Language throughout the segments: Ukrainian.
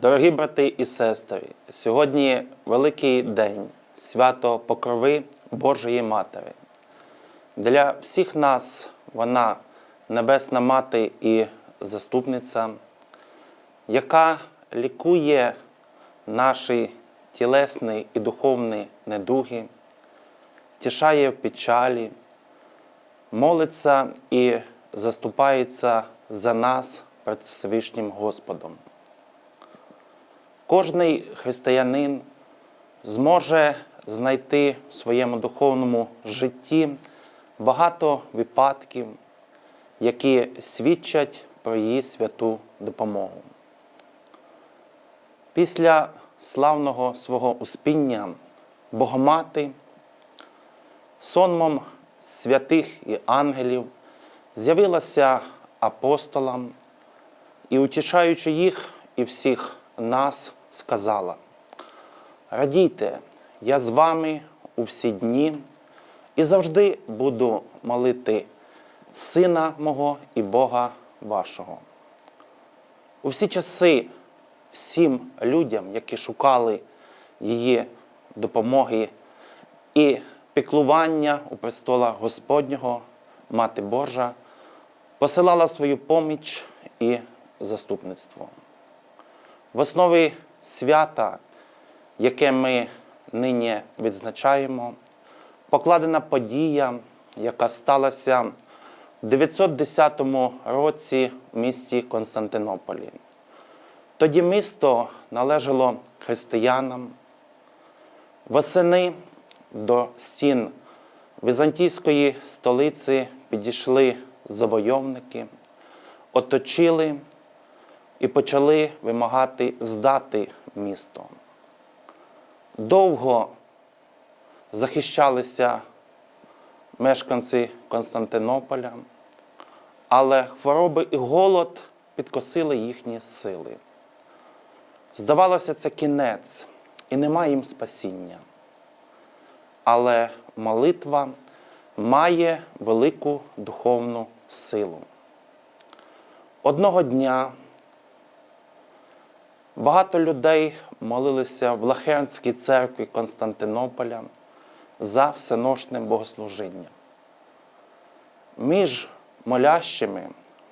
Дорогі брати і сестри, сьогодні великий день, свято Покрови Божої Матері. Для всіх нас вона небесна мати і заступниця, яка лікує наші тілесні і духовні недуги, тішає в печалі, молиться і заступається за нас перед Всевишнім Господом. Кожний християнин зможе знайти в своєму духовному житті багато випадків, які свідчать про її святу допомогу. Після славного свого успіння Богомати сонмом святих і ангелів з'явилася апостолам і, утішаючи їх і всіх нас, сказала: Радійте, я з вами у всі дні і завжди буду молити Сина мого і Бога вашого. У всі часи всім людям, які шукали її допомоги і піклування у престола Господнього, Мати Божа, посилала свою поміч і заступництво. В основі свята, яке ми нині відзначаємо, покладена подія, яка сталася в 910 році в місті Константинополі. Тоді місто належало християнам. Восени до стін візантійської столиці підійшли завойовники, оточили і почали вимагати здати місто. Довго захищалися мешканці Константинополя, але хвороби і голод підкосили їхні сили. Здавалося, це кінець, і нема їм спасіння. Але молитва має велику духовну силу. Одного дня багато людей молилися в Лахернській церкві Константинополя за всеношним богослужінням. Між молящими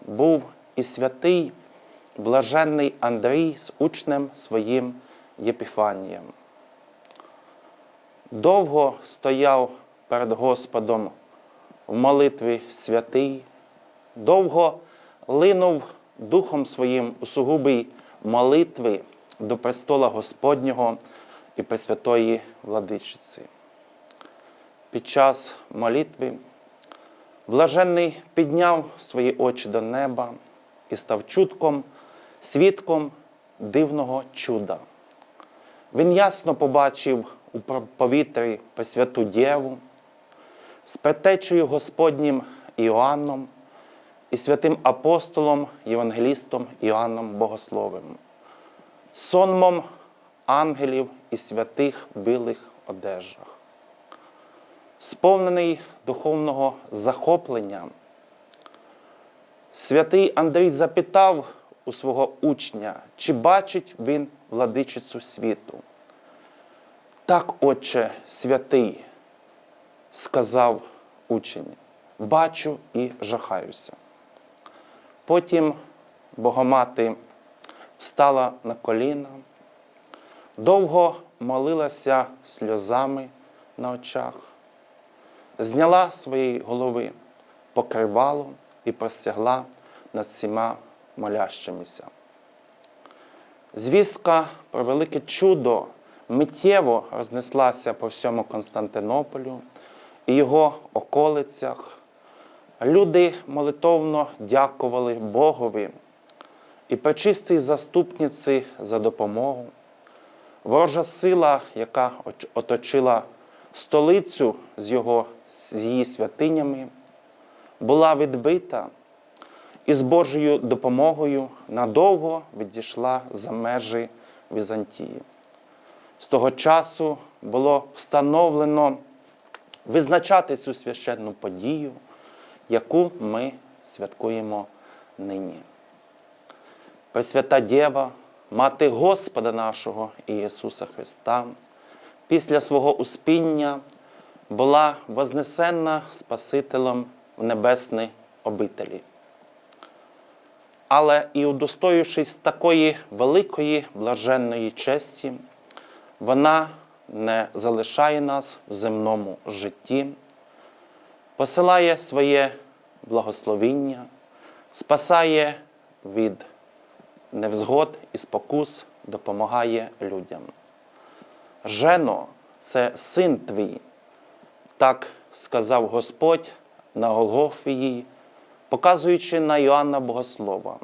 був і святий блаженний Андрій з учнем своїм Єпіфанієм. Довго стояв перед Господом в молитві святий, довго линув Духом Своїм у сугубій молитві до престола Господнього і Пресвятої Владичиці. Під час молитви блаженний підняв свої очі до неба і став чутком, свідком дивного чуда. Він ясно побачив у повітрі Пресвяту Дєву з предтечею Господнім Іоанном і святим апостолом, Євангелістом Іоанном Богословим, сонмом ангелів і святих в білих одежах. Сповнений духовного захоплення, святий Андрій запитав у свого учня, чи бачить він владичицю світу. Так, Отче святий, сказав учень, бачу і жахаюся. Потім Богомати встала на коліна, довго молилася сльозами на очах, зняла своєї голови покривало і простягла над всіма молящимися. Звістка про велике чудо миттєво рознеслася по всьому Константинополю і його околицях. Люди молитовно дякували Богові і пречистій заступниці за допомогу. Ворожа сила, яка оточила столицю з, його, з її святинями, була відбита і з Божою допомогою надовго відійшла за межі Візантії. З того часу було встановлено визначати цю священну подію, яку ми святкуємо нині. Пресвята Дєва мати Господа нашого Ісуса Христа, після свого успіння була вознесена Спасителем в небесні обителі. Але і удостоївшись такої великої блаженної честі, вона не залишає нас в земному житті, посилає своє благословіння, спасає від невзгод і спокус, допомагає людям. Жено, це син твій, так сказав Господь на Голгофії, показуючи на Іоанна Богослова,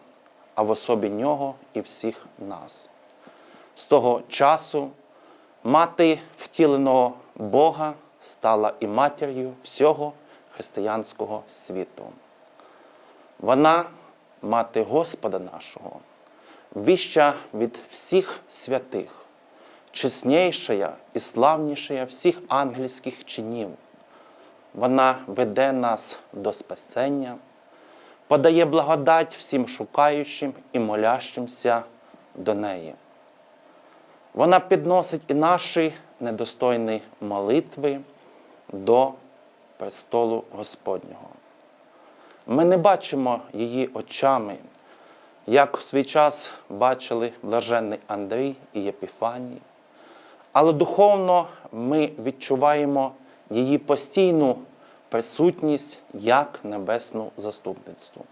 а в особі нього і всіх нас. З того часу мати втіленого Бога стала і матір'ю всього християнського світу. Вона мати Господа нашого, віща від всіх святих, чеснейшая і славнішая всіх ангельських чинів. Вона веде нас до спасення, подає благодать всім шукаючим і молящимся до неї. Вона підносить і наші недостойні молитви до престолу Господнього. Ми не бачимо її очами, як в свій час бачили блаженний Андрій і Єпіфаній, але духовно ми відчуваємо її постійну присутність як небесну заступництву.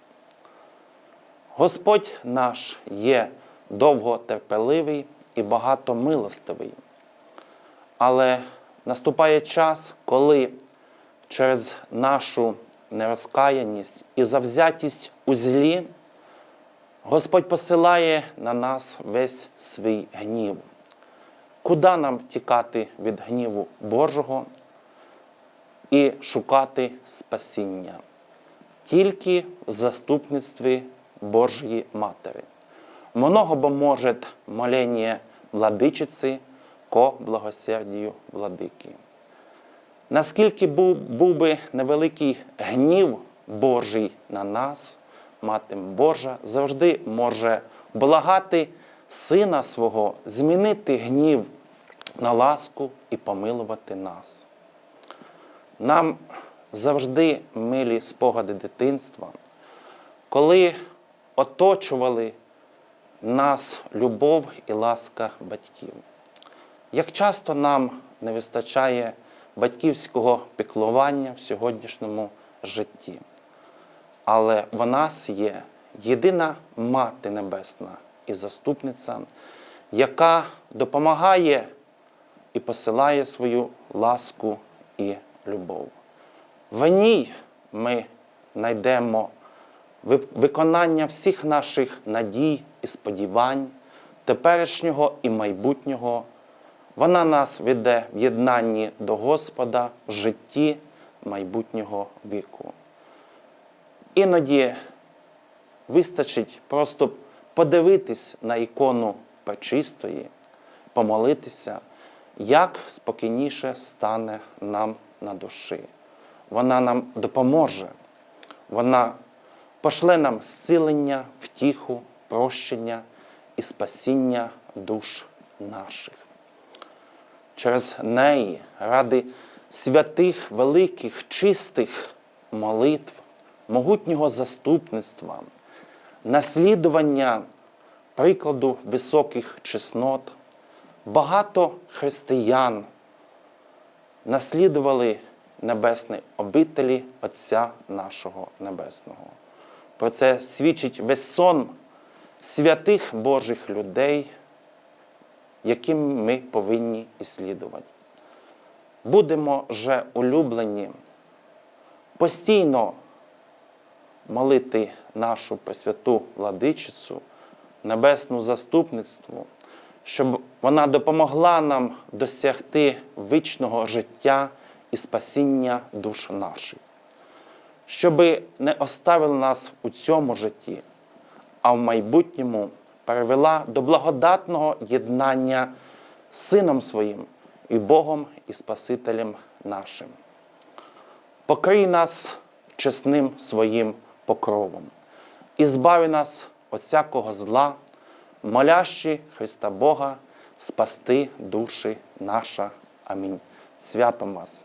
Господь наш є довготерпеливий і багатомилостивий. Але наступає час, коли через нашу нерозкаяність і завзятість у злі Господь посилає на нас весь свій гнів. Куди нам тікати від гніву Божого і шукати спасіння? Тільки в заступництві Божої Матері. Много бо может моление владичиці ко благосердію владики. Наскільки був, був би невеликий гнів Божий на нас, Мати Божа завжди може благати Сина свого, змінити гнів на ласку і помилувати нас. Нам завжди милі спогади дитинства, коли оточували нас любов і ласка батьків. Як часто нам не вистачає батьківського піклування в сьогоднішньому житті. Але в нас є єдина Мати Небесна і заступниця, яка допомагає і посилає свою ласку і любов. В ній ми знайдемо виконання всіх наших надій і сподівань, теперішнього і майбутнього. Вона нас веде в єднанні до Господа в житті майбутнього віку. Іноді вистачить просто подивитись на ікону Пречистої, помолитися, як спокійніше стане нам на душі. Вона нам допоможе, вона пошле нам зцілення, втіху, прощення і спасіння душ наших. Через неї, ради святих, великих, чистих молитв, могутнього заступництва, наслідування прикладу високих чеснот, багато християн наслідували небесні обителі Отця нашого Небесного. Про це свідчить весь сон святих Божих людей, яким ми повинні іслідувати. Будемо же улюблені постійно молити нашу Пресвяту Владичицю, Небесну заступництву, щоб вона допомогла нам досягти вічного життя і спасіння душ наших, щоб не оставила нас у цьому житті, а в майбутньому перевела до благодатного єднання з Сином Своїм і Богом і Спасителем нашим. Покрий нас чесним своїм покровом і збави нас від всякого зла, молящі Христа Бога спасти душі наша. Амінь. Святом вас!